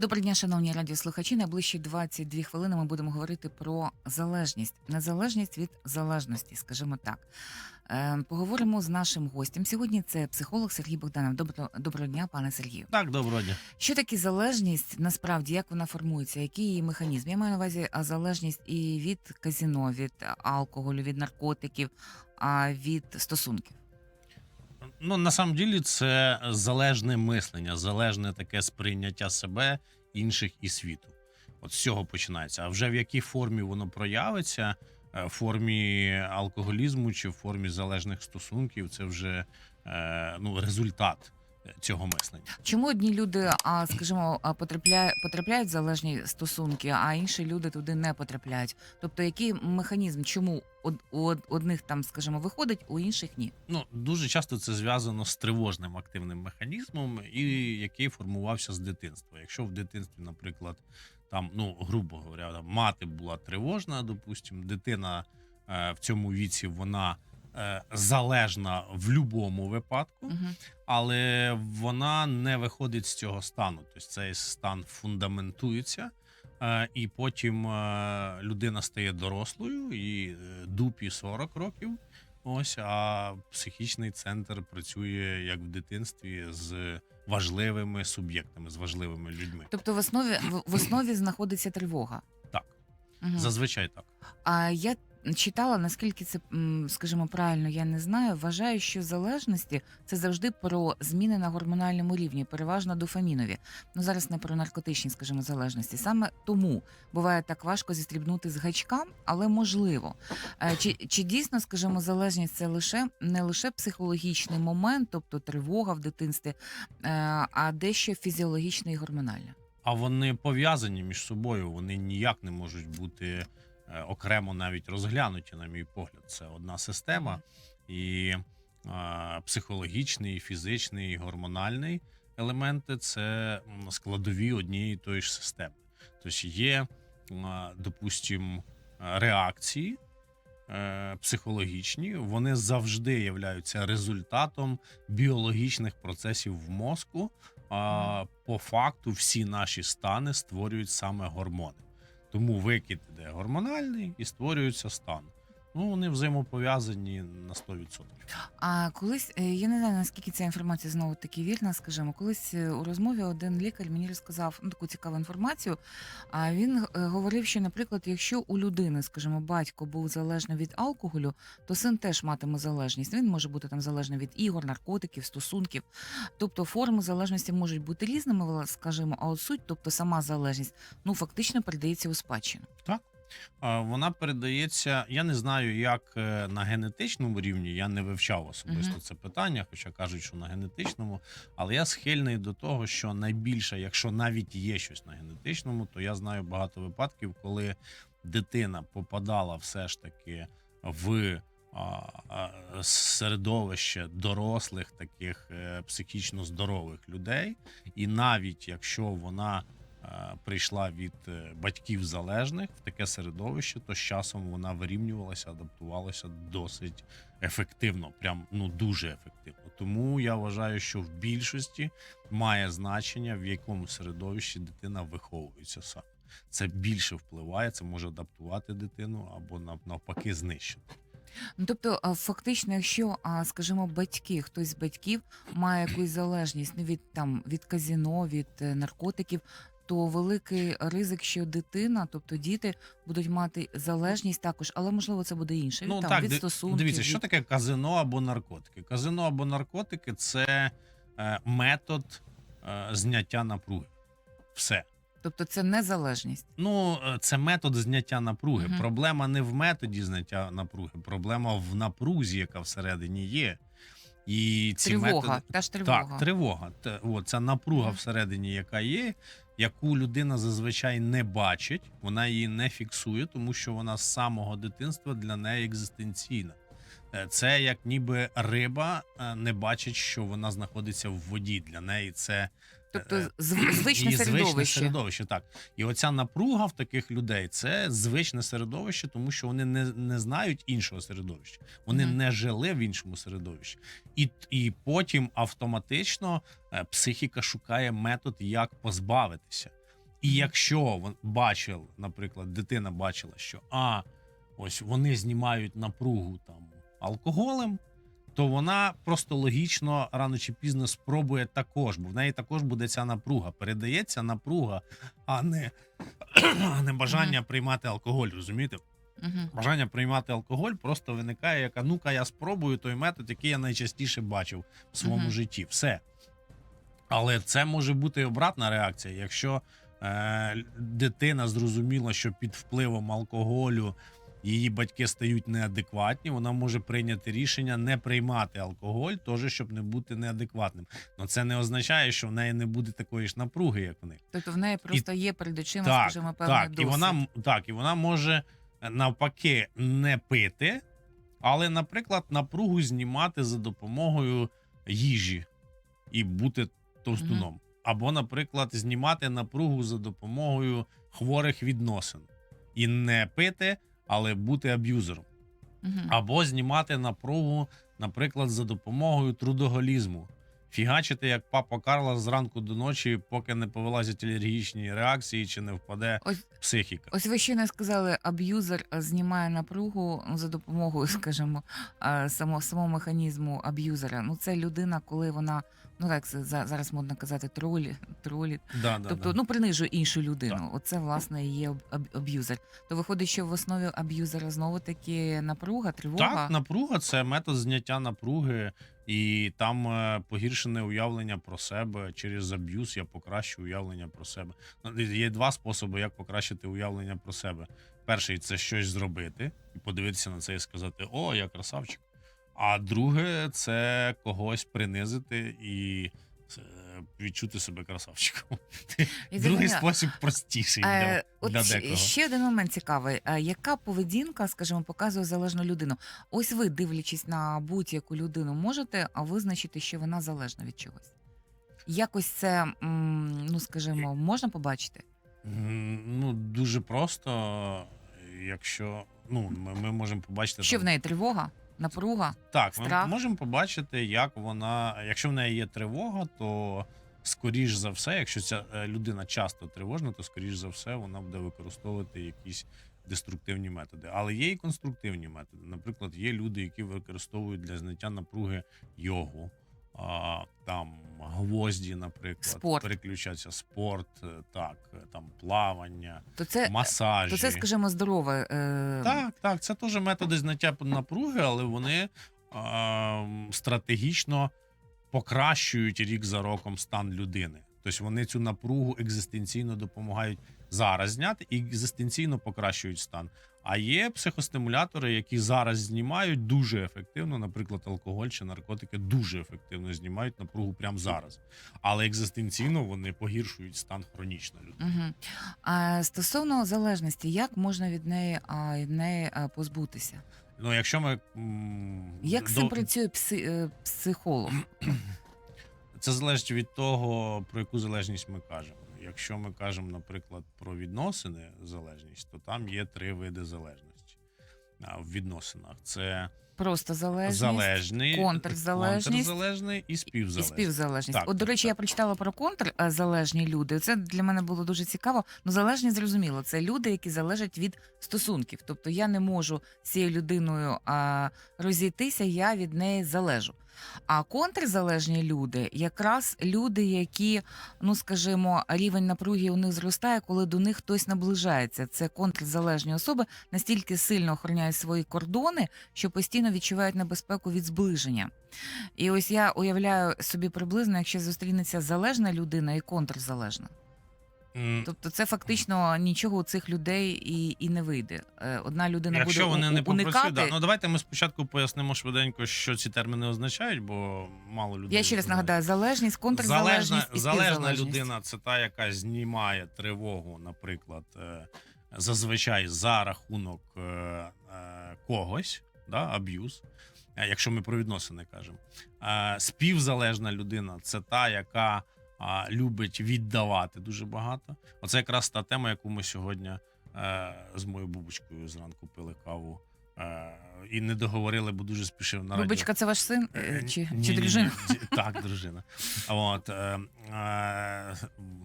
Доброго дня, шановні радіослухачі. Найближчі 22 хвилини ми будемо говорити про залежність, незалежність від залежності, скажімо так. Е, Поговоримо з нашим гостем. Сьогодні це психолог Сергій Богданов. Добро, доброго дня, пане Сергію. Так, доброго дня. Що таке залежність? Насправді, як вона формується? Який її механізм? Я маю на увазі залежність і від казіно, від алкоголю, від наркотиків, а від стосунків. Ну на самом ділі це залежне мислення, залежне таке сприйняття себе, інших і світу. От з цього починається. А вже в якій формі воно проявиться, е, в формі алкоголізму чи в формі залежних стосунків, це вже е, ну, результат цього мислення. Чому одні люди, а скажімо, потрапляють, потрапляють в залежні стосунки, а інші люди туди не потрапляють? Тобто, який механізм, чому у одних там, скажімо, виходить, у інших ні? Ну дуже часто це зв'язано з тривожним активним механізмом, і який формувався з дитинства. Якщо в дитинстві, наприклад, там, ну грубо говоря, там, мати була тривожна, допустимо, дитина е, в цьому віці вона е, залежна в будь-якому випадку, Угу. але вона не виходить з цього стану. Тобто цей стан фундаментується. е, І потім е, людина стає дорослою і е, дупі 40 років. Ось, а психічний центр працює як в дитинстві з важливими суб'єктами, з важливими людьми. Тобто, в основі в, в основі знаходиться тривога. Так, Угу. зазвичай так. А я читала, наскільки це, м, скажімо, правильно, я не знаю. Вважаю, що залежності це завжди про зміни на гормональному рівні, переважно дофамінові. Ну зараз не про наркотичні, скажімо, залежності. Саме тому буває так важко зістрібнути з гачка, але можливо. Е, Чи, чи дійсно, скажімо, залежність це лише не лише психологічний момент, тобто тривога в дитинстві, е, а дещо фізіологічне і гормональне? А вони пов'язані між собою, вони ніяк не можуть бути окремо навіть розглянуті, на мій погляд. Це одна система, і е, психологічний, і фізичний, і гормональний елементи це складові однієї і тої ж системи. Тобто є, е, допустимо, реакції. е, Психологічні, вони завжди являються результатом біологічних процесів в мозку, а по факту всі наші стани створюють саме гормони. Тому викид іде гормональний і створюється стан. Ну, вони взаємопов'язані на 100%. А колись е, я не знаю наскільки ця інформація знову таки вірна, скажімо, колись е, у розмові один лікар мені розказав ну, таку цікаву інформацію. А він е, говорив, що, наприклад, якщо у людини, скажімо, батько був залежний від алкоголю, то син теж матиме залежність. Він може бути там залежний від ігор, наркотиків, стосунків. Тобто форми залежності можуть бути різними, скажімо, а от суть, тобто сама залежність, ну фактично передається у спадщину. А, Вона передається. Я не знаю, як е, на генетичному рівні. Я не вивчав особисто це питання, хоча кажуть, що на генетичному. Але я схильний до того, що найбільше, якщо навіть є щось на генетичному, то я знаю багато випадків, коли дитина попадала все ж таки в середовище дорослих, таких е, психічно здорових людей, і навіть якщо вона прийшла від е, батьків залежних в таке середовище, то з часом вона вирівнювалася, адаптувалася досить ефективно, прям ну дуже ефективно. Тому я вважаю, що в більшості має значення, в якому середовищі дитина виховується саме. Це більше впливає, це може адаптувати дитину або навпаки знищити. Ну, тобто, фактично, якщо, скажімо, батьки, хтось з батьків має якусь залежність ну, від там від казіно, від е, наркотиків, то великий ризик, що дитина, тобто діти, будуть мати залежність також, але можливо це буде інше. від, там, від стосунків. дивіться, що таке казино або наркотики. Казино або наркотики це е, метод е, зняття напруги. Все. Тобто це незалежність. Ну, е, це метод зняття напруги. Мгм. Проблема не в методі зняття напруги, проблема в напрузі, яка всередині є. І ці Тривога, методи... та ж тривога. Так, тривога. От, ця напруга всередині, яка є, яку людина зазвичай не бачить, вона її не фіксує, тому що вона з самого дитинства для неї екзистенційна. Е, Це як ніби риба е, не бачить, що вона знаходиться в воді. Для неї це Тобто е, звичне звичне середовище. середовище. Так. І оця напруга в таких людей це звичне середовище, тому що вони не, не знають іншого середовища. Вони Мгм. не жили в іншому середовищі. І, і потім автоматично е, психіка шукає метод, як позбавитися. І якщо бачив, наприклад, дитина бачила, що а, ось вони знімають напругу там алкоголем, то вона просто логічно рано чи пізно спробує також, бо в неї також буде ця напруга. Передається напруга, а не, а не бажання приймати алкоголь, розумієте? Угу. Бажання приймати алкоголь просто виникає, як а ну-ка, я спробую той метод, який я найчастіше бачив в своєму Мгм. житті. Все. Але це може бути обратна реакція. Якщо е, дитина зрозуміла, що під впливом алкоголю її батьки стають неадекватні, вона може прийняти рішення не приймати алкоголь, теж щоб не бути неадекватним. Но це не означає, що в неї не буде такої ж напруги, як в них. Тобто в неї просто є перед очима, Так, скажімо, певний Так, досвід. і вона так, і вона може е, навпаки не пити, але, наприклад, напругу знімати за допомогою їжі і бути товстуном. Або, наприклад, знімати напругу за допомогою хворих відносин і не пити, але бути аб'юзером. Мгм. Або знімати напругу, наприклад, за допомогою трудоголізму. Фігачити, як папа Карла зранку до ночі, поки не повилазять алергічні реакції чи не впаде Ось- психіка. Ось ви щойно сказали, аб'юзер е, знімає напругу за допомогою, скажімо, е, само, самого механізму аб'юзера. Ну, це людина, коли вона, ну так за- зараз модно казати, тролі, тролі. Да, да, тобто, да. ну принижує іншу людину. Так. Оце власне і є аб- аб- аб'юзер. То виходить, що в основі аб'юзера знову таки напруга, тривога. Так, напруга це метод зняття напруги, і там е, погіршене уявлення про себе через аб'юз. Я покращу уявлення про себе. Ну, Є два способи, як покращити уявлення про себе. Перший це щось зробити і подивитися на це і сказати: О, я красавчик. А друге це когось принизити і е, відчути себе красавчиком. Я Другий спосіб простіший для, Е, от для ще- декого. ще один момент цікавий. Е, Яка поведінка, скажімо, показує залежну людину? Ось ви, дивлячись на будь-яку людину, можете а, визначити, що вона залежна від чогось. Якось це, м, ну скажімо, можна побачити? М, Ну, дуже просто, якщо ну, ми, ми можемо побачити. Що там- в неї тривога, напруга? Так, ми можемо побачити, як вона. Якщо в неї є тривога, то скоріш за все, якщо ця е, людина часто тривожна, то скоріш за все вона буде використовувати якісь деструктивні методи. Але є і конструктивні методи. Наприклад, є люди, які використовують для зняття напруги йогу. А, там гвозді, наприклад, Спорт. переключаться, спорт, е, так, е, там плавання, То це, масажі. то це скажімо, здорове. Е... Так, так, це теж методи зняття напруги, але вони е, стратегічно покращують рік за роком стан людини. Тобто вони цю напругу екзистенційно допомагають зараз зняти і екзистенційно покращують стан. А є психостимулятори, які зараз знімають дуже ефективно, наприклад, алкоголь чи наркотики дуже ефективно знімають напругу прямо зараз. Але екзистенційно вони погіршують стан хронічно людини. Угу. А стосовно залежності, як можна від неї, а, від неї а, позбутися? Ну, якщо ми Як з до- цим працює пси, е, психолог? Це залежить від того, про яку залежність ми кажемо. Якщо ми кажемо, наприклад, про відносини залежність, то там є три види залежності в відносинах: це Просто залежність, залежний, контрзалежність контрзалежний і і співзалежність. Так, От, до речі, так. я прочитала про контрзалежні люди. Це для мене було дуже цікаво. Ну, залежність зрозуміло. Це люди, які залежать від стосунків. Тобто я не можу з цією людиною а, розійтися, я від неї залежу. А контрзалежні люди якраз люди, які, ну скажімо, рівень напруги у них зростає, коли до них хтось наближається. Це контрзалежні особи настільки сильно охороняють свої кордони, що постійно відчувають небезпеку від зближення. І ось я уявляю собі приблизно, якщо зустрінеться залежна людина і контрзалежна. М, Тобто, це фактично нічого у цих людей і, і не вийде. Е, Одна людина Якщо буде вони у- не у- уникати. да. ну давайте ми спочатку пояснимо швиденько, що ці терміни означають, бо мало людей. Я ще раз нагадаю: залежність, контрзалежність Залежна, і залежна співзалежність. людина це та, яка знімає тривогу, наприклад, е, зазвичай за рахунок е, е, когось, да, аб'юз, е, якщо ми про відносини кажемо. Е, Співзалежна людина це та, яка а, любить віддавати дуже багато. Оце якраз та тема, яку ми сьогодні е, з моєю бабушкою зранку пили каву. Е, і не договорили, бо дуже спішив на радіо. Вибачка, це ваш син Е, чи, ні, чи ні, ні, дружина? ді- Так, дружина. От, е, е,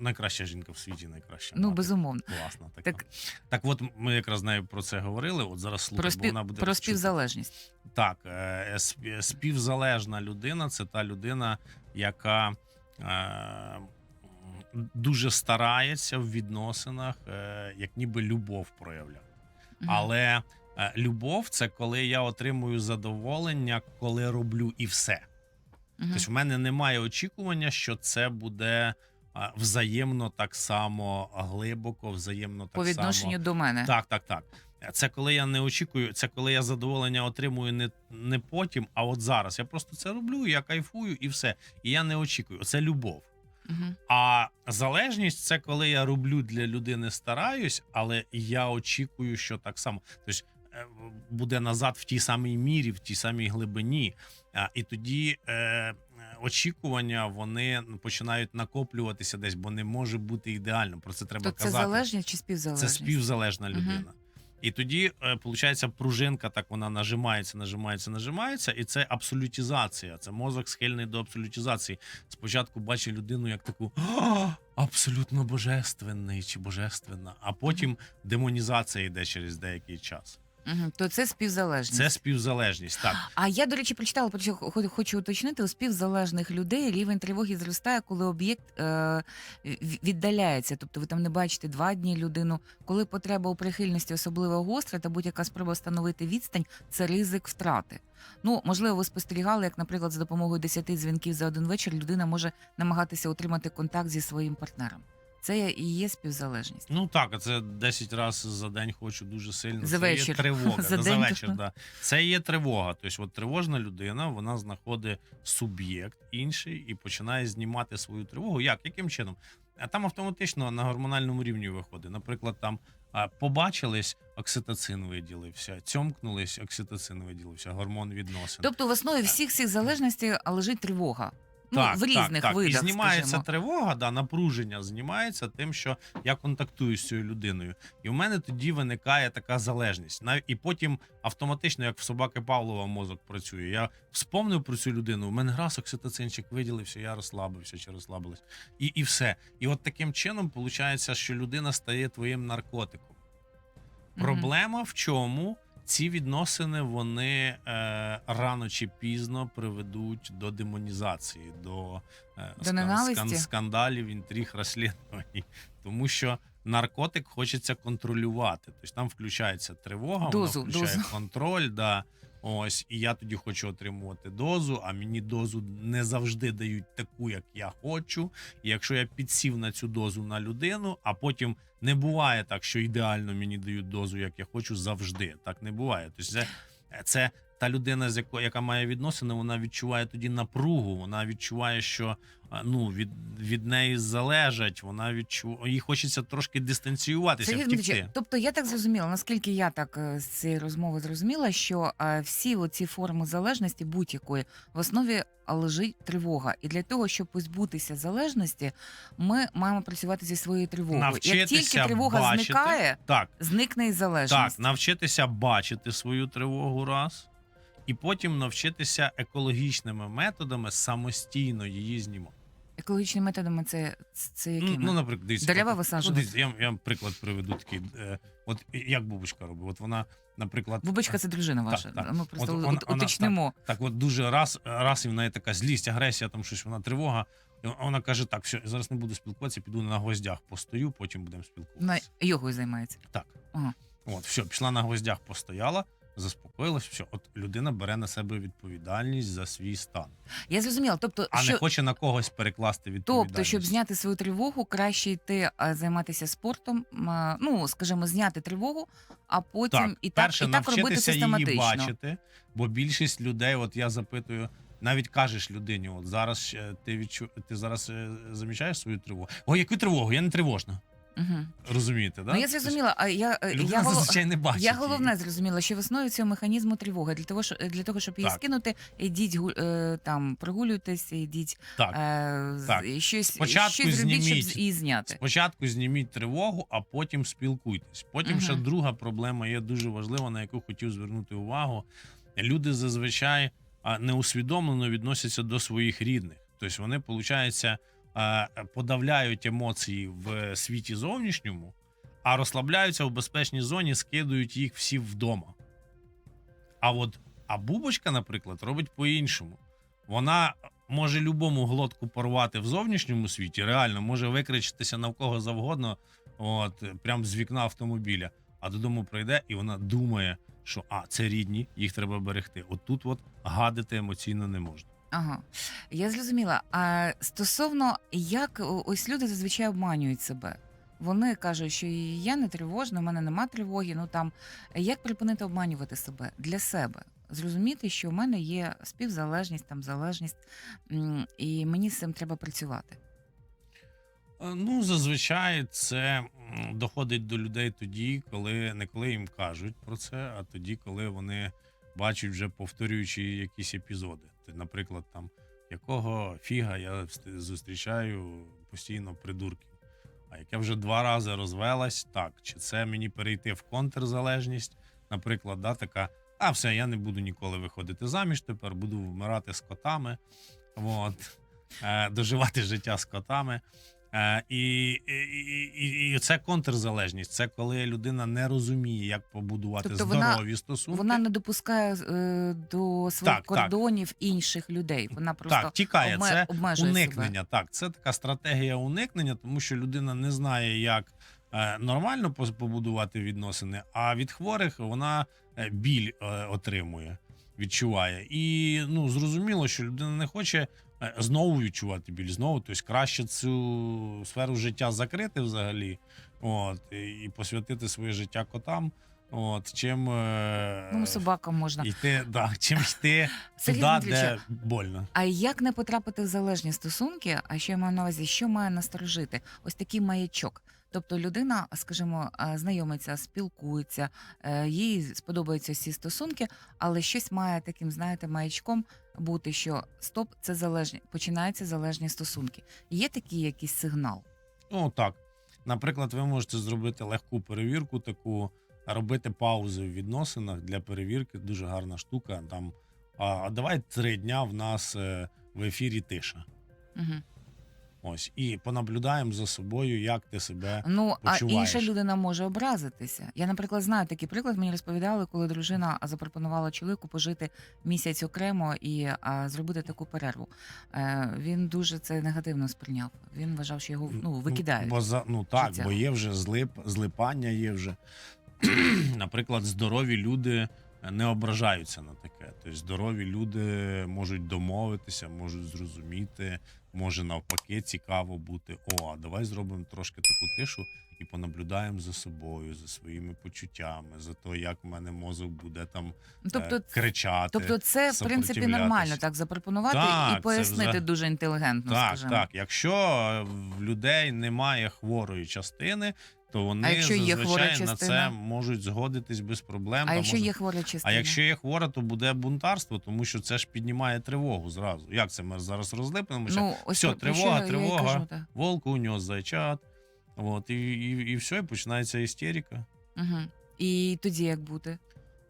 найкраща жінка в світі, найкраща. Ну, мати. безумовно. Класна така. Так Так от ми якраз з нею про це говорили. От зараз слухай, про, бо вона буде про співзалежність. Так, е, сп- співзалежна людина це та людина, яка дуже старається в відносинах, е, як ніби любов проявляє. Але е, любов це коли я отримую задоволення, коли роблю і все. Тобто в мене немає очікування, що це буде взаємно так само глибоко, взаємно так По відношенню само. до мене. Так, так, так. Це коли я не очікую, це коли я задоволення отримую не, не потім, а от зараз. Я просто це роблю, я кайфую і все. І я не очікую. Це любов. Мгм. А залежність це коли я роблю для людини, стараюсь, але я очікую, що так само. Тобто е, буде назад в тій самій мірі, в тій самій глибині. І тоді е, очікування вони починають накоплюватися десь, бо не може бути ідеально. Про це треба То це казати. залежність чи Це співзалежність? співзалежна Мгм. людина. І тоді, виходить, пружинка так вона нажимається, нажимається, нажимається, і це абсолютізація. Це мозок схильний до абсолютізації. Спочатку бачить людину як таку абсолютно божественний чи божественна, а потім демонізація йде через деякий час. Мгм. То це співзалежність. Це співзалежність. Так, А я, до речі, прочитала, про що хо- хочу уточнити, у співзалежних людей рівень тривоги зростає, коли об'єкт е, віддаляється. Тобто ви там не бачите два дні людину. Коли потреба у прихильності особливо гостра та будь-яка спроба встановити відстань, це ризик втрати. Ну, можливо, ви спостерігали, як, наприклад, за допомогою 10 дзвінків за один вечір людина може намагатися отримати контакт зі своїм партнером. Це і є співзалежність. ну так, а це 10 разів за день хочу дуже сильно. За це вечір. є тривога. За да, за вечір, да. Це є тривога. Тобто, от тривожна людина, вона знаходить суб'єкт інший і починає знімати свою тривогу. Як? Яким чином? А там автоматично на гормональному рівні виходить. Наприклад, там побачились, окситоцин виділився, цьомкнулись, окситоцин виділився, гормон відносин. Тобто в основі всіх цих залежностей лежить тривога. Ну, в різних так. видах, І знімається скажімо. тривога, да, напруження знімається тим, що я контактую з цією людиною. І в мене тоді виникає така залежність. І потім автоматично, як в собаки Павлова мозок працює. Я вспомнив про цю людину. У мене раз окситоцинчик виділився, я розслабився чи розслабилась. І, і все. І от таким чином виходить, що людина стає твоїм наркотиком. Проблема в чому? Ці відносини вони е, рано чи пізно приведуть до демонізації, до, е, До ненависті? скандалів, інтриг, розслідувань. Тому що наркотик хочеться контролювати. Тобто там включається тривога, Дозу, вона включає дозу. контроль. Да. Ось, і я тоді хочу отримувати дозу, а мені дозу не завжди дають таку, як я хочу. І якщо я підсів на цю дозу на людину, а потім не буває так, що ідеально мені дають дозу, як я хочу завжди. Так не буває. Тобто це, це та людина, з якою яка має відносини, вона відчуває тоді напругу. Вона відчуває, що ну від, від неї залежать. Вона відчуває, їй хочеться трошки дистанціюватися, втікти. Тобто я так зрозуміла, наскільки я так е, з цієї розмови зрозуміла, що е, всі оці форми залежності будь-якої в основі лежить тривога. І для того, щоб позбутися залежності, ми маємо працювати зі своєю тривогою. Як тільки тривога бачити, зникає, Так, зникне і Так, навчитися бачити свою тривогу раз, і потім навчитися екологічними методами самостійно її знімати. Екологічними методами це, це якими? Ну, ну, наприклад, дивіться, Дерева висаджувати? Ну, я, я приклад приведу такий. Е, от як бабушка робить? От вона, наприклад, Бубочка це дружина ваша. так. Ми просто От вона- вона- уточнимо. так от дуже раз, раз і в неї така злість, агресія, там щось вона тривога. І вона каже: так, все, зараз не буду спілкуватися, піду на гвоздях постою, потім будемо спілкуватися. На йогою займається. Так. Ага. От, все, пішла на гвоздях, постояла, заспокоїлась, все. От людина бере на себе відповідальність за свій стан, Я зрозуміла. Тобто, а що не хоче на когось перекласти відповідальність. Тобто, щоб зняти свою тривогу, краще йти займатися спортом. Ну, скажімо, зняти тривогу, а потім так, і так, перше, і так робити навчитися її бачити, бо більшість людей, от я запитую. Навіть кажеш людині, от зараз ти відчу... ти зараз е, замічаєш свою тривогу. Ой, яку тривогу? Я не тривожна. Угу. Розумієте, да? Ну я зрозуміла, а я, е, Людина я, голов- не бачить. я її. головне зрозуміла, що весною цього механізму тривоги. Для того, що для того, щоб її Так. скинути, ідіть е, там, прогулюйтесь, ідіть Так. е, Так. щось, Спочатку щось робіть, щоб її зняти. Спочатку зніміть тривогу, а потім спілкуйтесь. Потім ще друга проблема є дуже важлива, на яку хотів звернути увагу. Люди зазвичай неусвідомлено відносяться до своїх рідних. Тобто вони, виходить, подавляють емоції в світі зовнішньому, а розслабляються в безпечній зоні, скидують їх всі вдома. А от а бубочка, наприклад, робить по-іншому. Вона може любому глотку порвати в зовнішньому світі, реально може викричитися на кого завгодно, от прямо з вікна автомобіля. А додому прийде, і вона думає, що а це рідні, їх треба берегти. От от гадити емоційно не можна. Ага, я зрозуміла. А стосовно як ось люди зазвичай обманюють себе. Вони кажуть, що я не тривожна, в мене нема тривоги. Ну там як припинити обманювати себе для себе? Зрозуміти, що в мене є співзалежність, там залежність, і мені з цим треба працювати. Е, Ну, зазвичай це доходить до людей тоді, коли не коли їм кажуть про це, а тоді, коли вони бачать вже повторюючи якісь епізоди. Наприклад, там якого фіга я зустрічаю постійно придурків. А як я вже два рази розвелась, так, чи це мені перейти в контрзалежність, наприклад, да, така, а все, я не буду ніколи виходити заміж, тепер буду вмирати з котами, от, е, доживати життя з котами. Е, і, і, і, і це контрзалежність. Це коли людина не розуміє, як побудувати Тобто вона- здорові стосунки. Вона не допускає е, до своїх Так, так. кордонів інших людей. Вона просто так, тікає. обме- Це обмежує уникнення. себе. Так, це така стратегія уникнення, тому що людина не знає, як е, нормально побудувати відносини, а від хворих вона е, біль е, отримує, відчуває. І ну зрозуміло, що людина не хоче знову відчувати біль, знову. Тобто краще цю сферу життя закрити взагалі, от і, посвятити своє життя котам. От чим е, Ну, собакам можна. йти, да, чим йти туди, де больно. А як не потрапити в залежні стосунки? А що я маю на увазі, що має насторожити? Ось такий маячок. Тобто людина, скажімо, е, знайомиться, спілкується, е, їй сподобаються ці стосунки, але щось має таким, знаєте, маячком бути, що стоп, це залежні, починаються залежні стосунки. Є такий якийсь сигнал? Ну так. Наприклад, ви можете зробити легку перевірку, таку робити паузи в відносинах для перевірки. Дуже гарна штука. Там а, а давай три дня в нас е, в ефірі тиша. Угу. Ось і понаблюдаємо за собою, як ти себе. Ну а інша людина може образитися. Я, наприклад, знаю такий приклад. Мені розповідали, коли дружина запропонувала чоловіку пожити місяць окремо і а, зробити таку перерву. Е, він дуже це негативно сприйняв. Він вважав, що його ну викидають. Бо за ну так, життя. бо є вже злип, злипання, є вже. Наприклад, здорові люди не ображаються на таке. Тобто здорові люди можуть домовитися, можуть зрозуміти, може навпаки цікаво бути. О, а давай зробимо трошки таку тишу і понаблюдаємо за собою, за своїми почуттями, за те, як в мене мозок буде там Ну, тобто, е, кричати. тобто, це в принципі нормально так запропонувати Так, і пояснити взаг- дуже інтелігентно. Так, скажімо. так. Якщо в людей немає хворої частини, то вони А якщо є хвора зазвичай на це можуть згодитись без проблем. А якщо може- є хвора частина? а якщо є хвора, то буде бунтарство, тому що це ж піднімає тривогу зразу. Як це ми зараз розлипнемо? ну, ось Все, що тривога, тривога. кажу. Волк унес зайчат. От, і, і, і все, і починається істерика. Угу. І тоді як бути?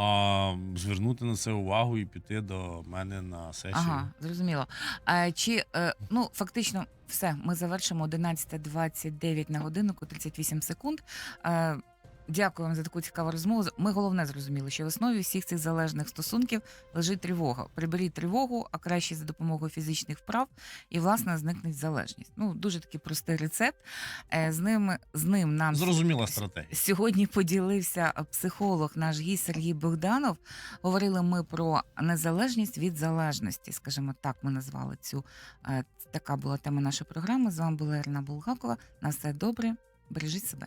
А, звернути на це увагу і піти до мене на сесію. Ага, зрозуміло. А, чи е, ну фактично все, ми завершимо 11.29 на годинку 38 секунд. Е, Дякую вам за таку цікаву розмову. Ми головне зрозуміли, що в основі всіх цих залежних стосунків лежить тривога. Приберіть тривогу, а краще за допомогою фізичних вправ, і власне зникне залежність. Ну дуже такий простий рецепт. Е, З ним з ним нам Зрозуміла стратегія. Сьогодні поділився психолог, наш гість Сергій Богданов. Говорили ми про незалежність від залежності. Скажімо так, ми назвали цю е, така була тема нашої програми. З вами була Ірина Булгакова. На все добре, бережіть себе.